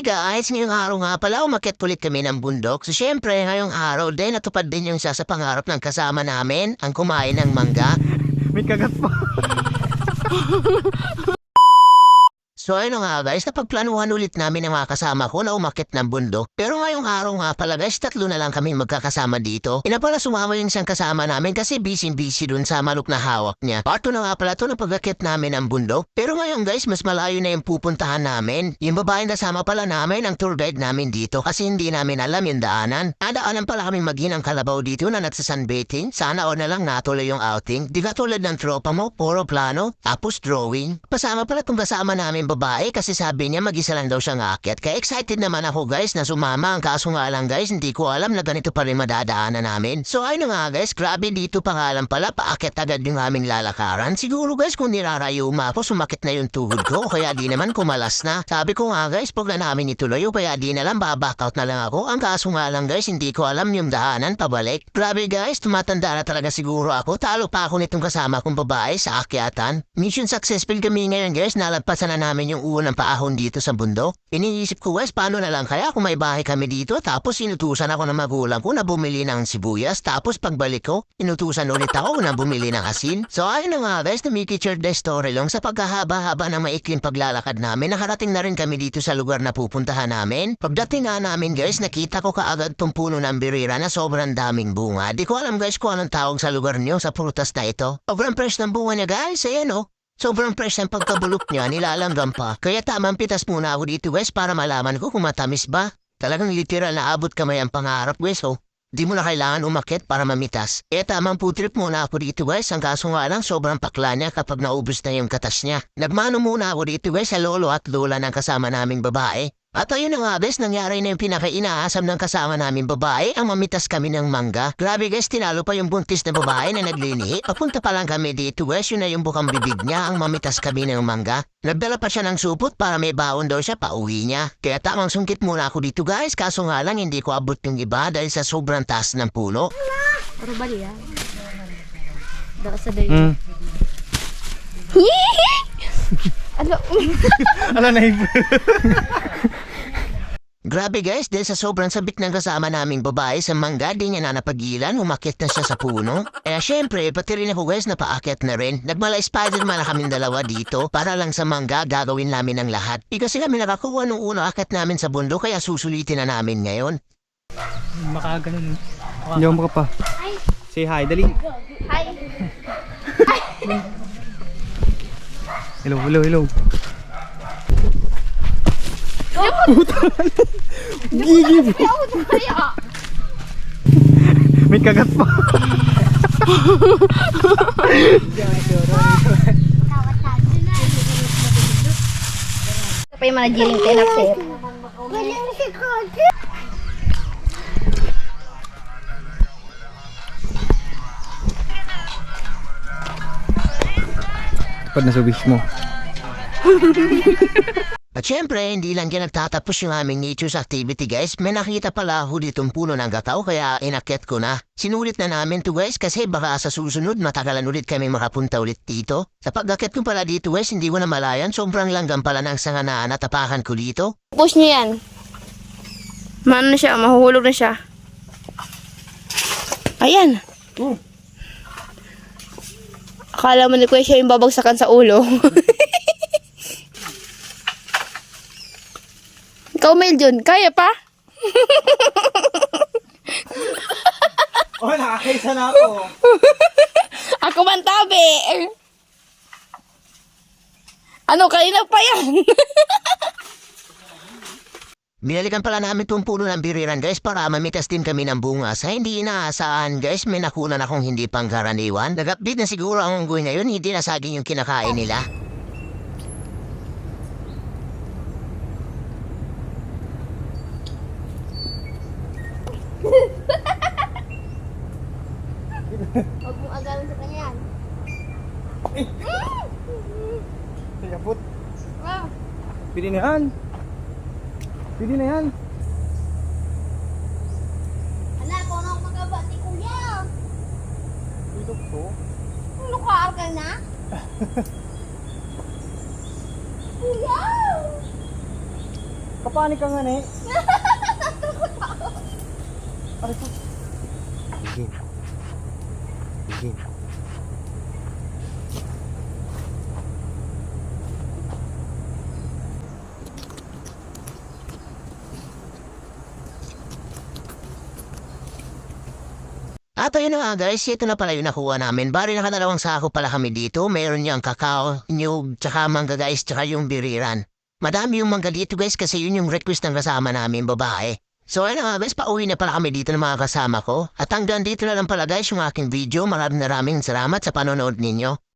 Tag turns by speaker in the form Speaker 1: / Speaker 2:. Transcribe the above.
Speaker 1: Guys! Ngayong araw nga pala, umakit ulit kami ng bundok. So syempre, ngayong araw din, natupad din yung isa sa pangarap ng kasama namin, ang kumain ng mangga.
Speaker 2: May kagat pa.
Speaker 1: So ayun nga guys, napagplanuhan ulit namin ng mga kasama ko na umakit ng bundok. Pero ngayong araw nga pala guys, tatlo na lang kami magkakasama dito. Ina pala sumama yung isang kasama namin kasi busy-busy dun sa manok na hawak niya. Part 2 na nga pala to na pagkakit namin ng bundok. Pero ngayon guys, mas malayo na yung pupuntahan namin. Yung babaeng kasama pala namin ang tour guide namin dito kasi hindi namin alam yung daanan. Nadaanan pala kami maghinang kalabaw dito na nasa sunbathing. Sana o na lang natuloy yung outing. Di ka tulad ng tropa mo, puro plano, tapos drawing. Pasama pala itong kasama namin babae kasi sabi niya mag-isa lang daw siya ngakit. Kaya excited naman ako guys na sumama. Ang kaso nga lang guys, hindi ko alam na ganito pa rin madadaanan namin. So ayun nga guys, grabe dito pa nga lang pala paakit agad yung aming lalakaran. Siguro guys kung nirarayo mo ako, sumakit na yung tuhod ko. Kaya di naman kumalas na. Sabi ko nga guys, pag na namin ituloy, kaya di na lang baback out na lang ako. Ang kaso nga lang guys, hindi ko alam yung daanan pabalik. Grabe guys, tumatanda na talaga siguro ako. Talo pa ako nitong kasama kong babae sa akyatan. Mission successful kami ngayon guys, nalagpasan na namin yung unang paahon dito sa bundok. Iniisip ko guys, paano na lang kaya kung may bahay kami dito tapos inutusan ako ng magulang ko na bumili ng sibuyas tapos pagbalik ko, inutusan ulit ako na bumili ng asin. So ayun na nga guys, namikicture the story lang sa pagkahaba-haba ng maikling paglalakad namin, nakarating na rin kami dito sa lugar na pupuntahan namin. Pagdating nga namin guys, nakita ko kaagad tong puno ng birira na sobrang daming bunga. Di ko alam guys kung anong tawag sa lugar niyo sa prutas na ito. Sobrang fresh ng bunga niya guys, ayan oh. Sobrang fresh ng pagkabulok niya, nilalanggam pa. Kaya tamang pitas muna ako dito, Wes, para malaman ko kung matamis ba. Talagang literal na abot kamay ang pangarap, Wes, oh. Di mo na kailangan umakit para mamitas. Eh tamang putrip muna ako dito, Wes. Ang kaso nga lang, sobrang pakla niya kapag naubos na yung katas niya. Nagmano muna ako dito, Wes, sa lolo at lola ng kasama naming babae. At ayun na nga, Bes, nangyari na yung pinaka-inaasam ng kasama namin babae, ang mamitas kami ng mangga. Grabe guys, tinalo pa yung buntis na babae na naglinihi. Papunta pa lang kami dito, Wes, yun na yung bukang bibig niya, ang mamitas kami ng mangga. Nagdala pa siya ng supot para may baon daw siya pauwi niya. Kaya tamang sungkit muna ako dito guys, kaso nga lang hindi ko abot yung iba dahil sa sobrang taas ng puno.
Speaker 3: Puro ba yan? Daka sa dayo.
Speaker 2: Hmm.
Speaker 3: Ano?
Speaker 2: Ala na.
Speaker 1: Grabe guys, dahil sa sobrang sabik ng kasama naming babae sa mangga, di niya na napagilan, umakit na siya sa puno. Eh syempre, pati rin ako guys napaakit na rin. Nagmala Spider-Man na kaming dalawa dito para lang sa mangga gagawin namin ang lahat. Di kasi kami nakakuha nung una akit namin sa bundok kaya susulitin na namin ngayon.
Speaker 2: Makaganon. Hindi ako makapa. Say hi, dali.
Speaker 3: Hi.
Speaker 2: Hello, hello, hello. Gigi.
Speaker 3: Kaya.
Speaker 2: May kagat pa.
Speaker 3: Ito pa yung mga jiling tenak sir.
Speaker 2: Pag nasa wish mo.
Speaker 1: At syempre, hindi lang yan nagtatapos yung aming nature's activity guys. May nakita pala ako ditong puno ng gataw kaya inakit ko na. Sinulit na namin to guys kasi baka sa susunod matagalan ulit kami makapunta ulit dito. Sa pagkakit ko pala dito guys, hindi ko na malayan. Sobrang langgam pala ng sanga na natapakan ko dito.
Speaker 4: Push niyo yan. Maano na siya, mahuhulog na siya. Ayan. Akala mo ni Kuya siya yung babagsakan sa ulo. Meldon, kaya pa?
Speaker 2: Oh, nakakaisa na ako.
Speaker 4: Ako man tabi. Ano, kanina pa yan?
Speaker 1: Binalikan pala namin itong puno ng biriran guys para mamitas din kami ng bunga. Sa hindi inaasahan guys, may nakunan akong hindi pangkaraniwan. Nag-update na siguro ang unggoy ngayon, hindi na saging yung kinakain nila.
Speaker 3: Huwag mong agawin sa kanya yan.
Speaker 2: Sayapot.
Speaker 3: Wow.
Speaker 2: Pili na yan. Pili na yan.
Speaker 3: Anak, kung anong magaba si kuya.
Speaker 2: Dito to.
Speaker 3: Lukaar ka na? kuya!
Speaker 2: Kapanik ka nga, ne?
Speaker 1: Begin. Begin. At ayun na nga guys, ito na pala yung nakuha namin. Bari nakadalawang sako pala kami dito. Meron yung kakao, nyug, tsaka mangga guys, tsaka yung biriran. Madami yung mangga dito guys kasi yun yung request ng kasama namin, babae. So ayun na nga guys, pauwi na pala kami dito ng mga kasama ko. At hanggang dito na lang pala guys yung aking video. Maraming maraming salamat sa panonood ninyo.